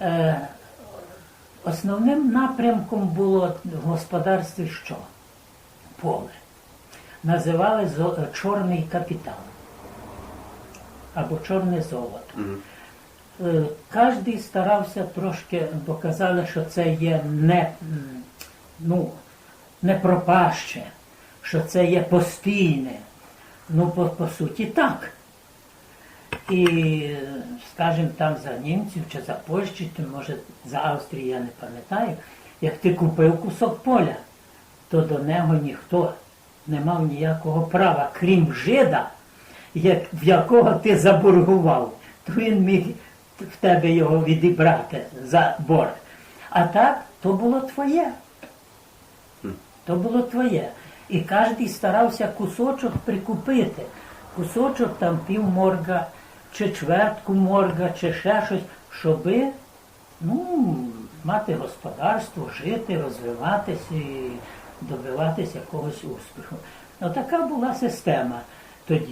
Е, основним напрямком було в господарстві що? Поле. Називали чорний капітал або чорне золото. Е, Кожен старався трошки, бо казали, що це є не, ну, не пропаще, що це є постійне. Ну, по, по суті, так. І, скажімо, там за німців чи за Польщі, чи може за Австрію, я не пам'ятаю, як ти купив кусок поля, то до нього ніхто не мав ніякого права, крім жида, як, в якого ти заборгував, то він міг в тебе його відібрати за борг. А так, то було твоє. То було твоє. І кожен старався кусочок прикупити. Кусочок там пів морга, чи чвертку морга, чи ще щось, щоби ну, мати господарство, жити, розвиватися і добиватися якогось успіху. Ну, така була система тоді.